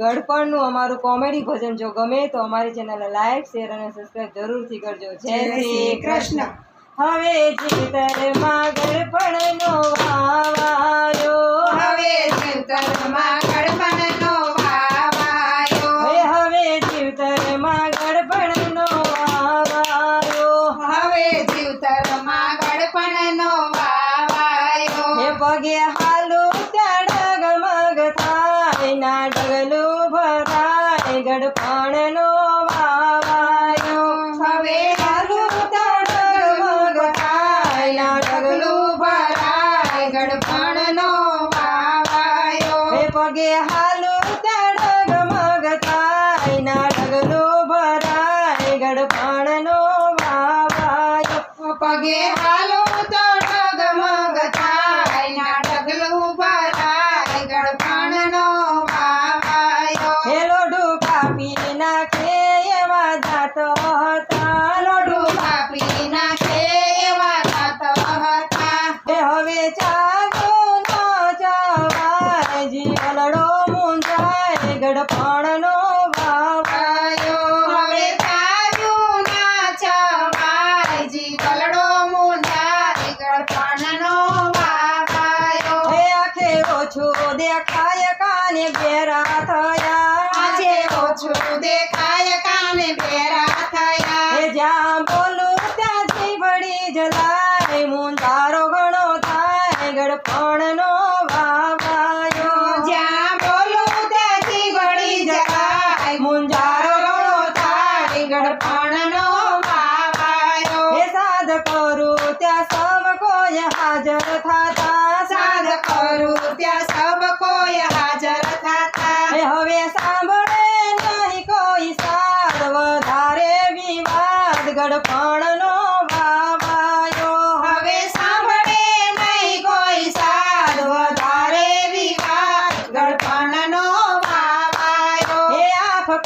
ગડપણનું અમારું કોમેડી ભજન જો ગમે તો અમારી ચેનલને લાઈક શેર અને સબસ્ક્રાઇબ જરૂરથી કરજો. જય શ્રી કૃષ્ણ. હવે જીતરમાં હાલું ત્યાં મગતાય થાય ના ડગલું ભરાય ગડપણનો વાવાયો. પગે હાલો તો મગતાય થાય ના ડગલું ભરાય ગડપણનો વાવાયો. હેલો લોઢું પી નાખે એવા દાંતો? મુંજાય ગડપણનો વાવાયો હવે તારું ના ચવાય જી ગલડો મુંડાય ગડપણનો વાવાયો હે આખે ઓછો દેખાય કાને બેરા થયા. આજે ઓછો દેખાય કાને બેરા થયા. હે જ્યાં બોલું ત્યાં જીવડી જલાય. મુંજારો ઘણો થાય ગડપણનો ગડપણનો વાવાયો એ સાધ કરું ત્યાં સૌ કોઈ હાજર થતા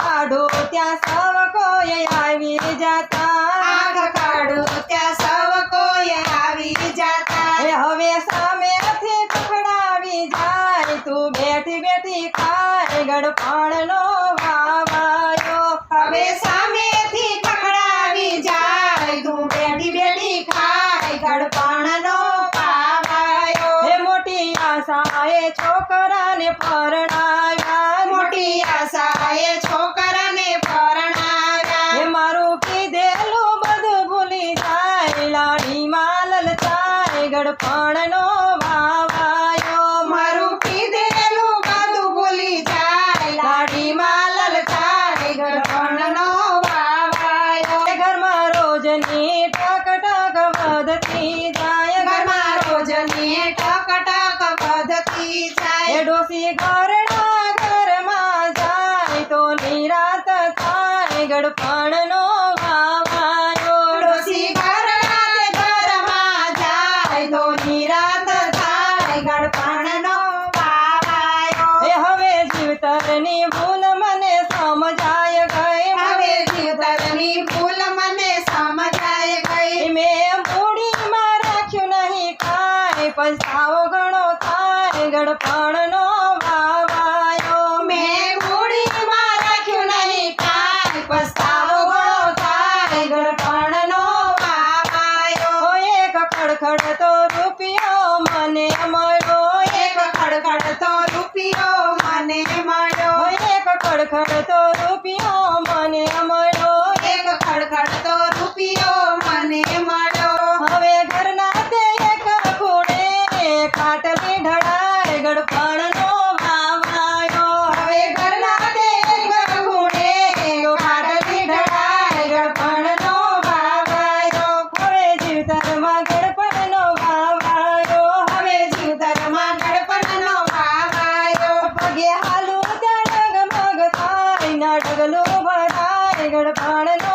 કાઢો ત્યાં સવ કોઈ આવી જતા. આગ કાઢો ત્યાં સવ કોઈ આવી જતા. હવે સામેથી પકડાવી જાય તું બેઠી બેઠી ખાય ગડપણનો વાવાયો. હવે સામેથી પકડાવી જાય તું બેઠી બેઠી ખાય ગડપણનો પાવાયો હે મોટી આશાએ છોકરાને પરણાવ્યા ગડપણનો વાવાયો. મારું કીધેલું બધું ભૂલી જાય. લાડીમાં લલચાય ગડપણનો વાવાયો. ઘરમાં રોજની ટક ટક વધતી જાય. ઘરમાં રોજની ટક ટક વધતી જાય. ડોસી ઘરના જીવતરની ભૂલ મને સમજાય ગઈ. હવે જીવતરની ભૂલ મને સમજાય ગઈ. મેં મૂડીમાં રાખ્યું નહીં કાંઈ પસ્તાવો ઘણો થાય ગડપણનો ખડખડતો રૂપિયો want to know.